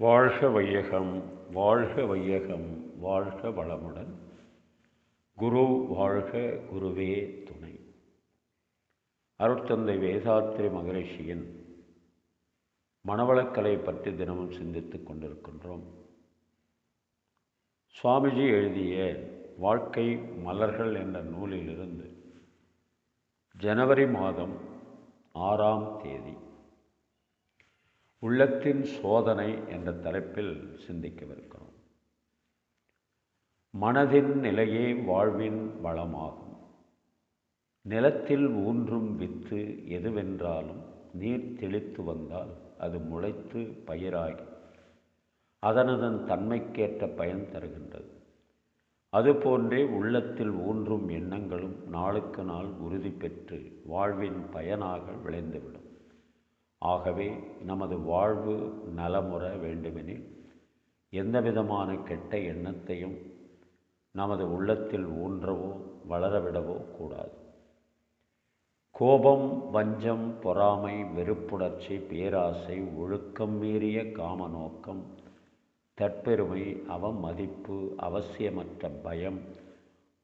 வாழ்க வையகம் வாழ்க வையகம் வாழ்க வளமுடன். குரு வாழ்க குருவே துணை. அருட்தந்தை வேதாத்திரி மகரிஷியின் மனவளக்கலை பற்றி தினமும் சிந்தித்துக் கொண்டிருக்கின்றோம். சுவாமிஜி எழுதிய வாழ்க்கை மலர்கள் என்ற நூலிலிருந்து ஜனவரி மாதம் ஆறாம் தேதி உள்ளத்தின் சோதனை என்ற தலைப்பில் சிந்திக்கவிருக்கிறோம். மனதின் நிலையே வாழ்வின் வளமாகும். நிலத்தில் ஊன்றும் வித்து எதுவென்றாலும் நீர் தெளித்து வந்தால் அது முளைத்து பயிராகி அதனதன் தன்மைக்கேற்ற பயன் தருகின்றது. அதுபோன்றே உள்ளத்தில் ஊன்றும் எண்ணங்களும் நாளுக்கு நாள் உறுதி பெற்று வாழ்வின் பயனாக விளைந்துவிடும். ஆகவே நமது வாழ்வு நலமுற வேண்டுமெனில் எந்த விதமான கெட்ட எண்ணத்தையும் நமது உள்ளத்தில் ஊன்றவோ வளரவிடவோ கூடாது. கோபம் வஞ்சம் பொறாமை வெறுப்புணர்ச்சி பேராசை ஒழுக்கம் மீறிய காம நோக்கம் தற்பெருமை அவமதிப்பு அவசியமற்ற பயம்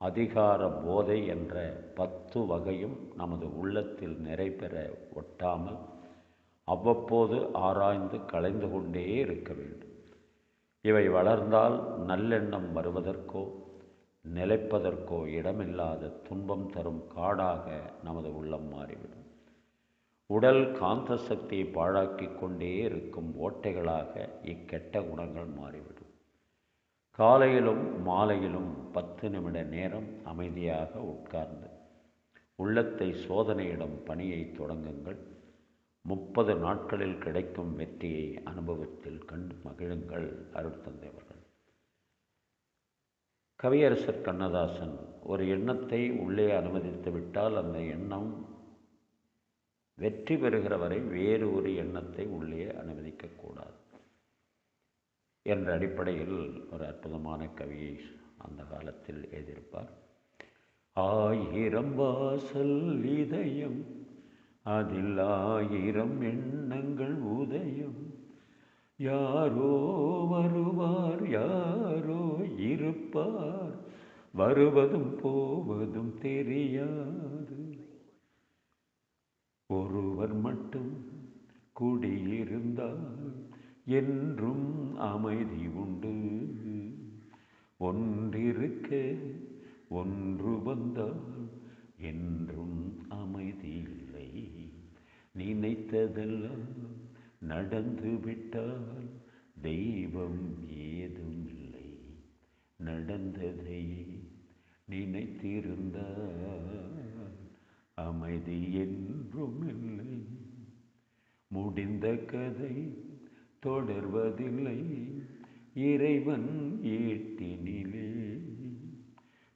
அதிகார போதை என்ற பத்து வகையும் நமது உள்ளத்தில் நிறைபெற ஒட்டாமல் அவ்வப்போது ஆராய்ந்து கலைந்து கொண்டே இருக்க வேண்டும். இவை வளர்ந்தால் நல்லெண்ணம் வருவதற்கோ நிலைப்பதற்கோ இடமில்லாத துன்பம் தரும் காடாக நமது உள்ளம் மாறிவிடும். உடல் காந்த சக்தியை பாழாக்கி கொண்டே இருக்கும் ஓட்டைகளாக இக்கெட்ட குணங்கள் மாறிவிடும். காலையிலும் மாலையிலும் பத்து நிமிட நேரம் அமைதியாக உட்கார்ந்து உள்ளத்தை சோதனையிடம் பணியை தொடங்குங்கள். முப்பது நாட்களில் கிடைக்கும் வெற்றியை அனுபவத்தில் கண்டு மகிழுங்கள் அருட்தந்தைவர்கள் கவியரசர் கண்ணதாசன் ஒரு எண்ணத்தை உள்ளே அனுமதித்து விட்டால் அந்த எண்ணம் வெற்றி பெறுகிற வரை வேறு ஒரு எண்ணத்தை உள்ளே அனுமதிக்கக்கூடாது என்ற அடிப்படையில் ஒரு அற்புதமான கவியை அந்த காலத்தில் எழுதியிருப்பார். ஆயிரம் வாசல் இதயம் அதில் ஆயிரம் எண்ணங்கள் உதயம். யாரோ வருவார் யாரோ இருப்பார். வருவதும் போவதும் தெரியாது. ஒருவர் மட்டும் குடியிருந்தால் என்றும் அமைதி உண்டு. ஒன்றிருக்க ஒன்று வந்தால் என்றும் அமைதி இல்லை நினைத்ததெல்லாம் நடந்து விட்டால் தெய்வம் ஏதும் இல்லை நடந்ததை நினைத்திருந்தால் அமைதி என்றும் இல்லை. முடிந்த கதை தொடர்வதில்லை. இறைவன் ஏட்டினிலே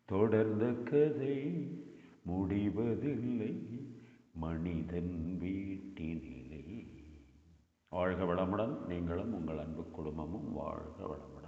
தொடர்ந்த கதை முடிவதில்லை. மனிதன் வீடு வாழ்க வளமுடன். நீங்களும் உங்கள் அன்பு குடும்பமும் வாழ்க வளமுடன்.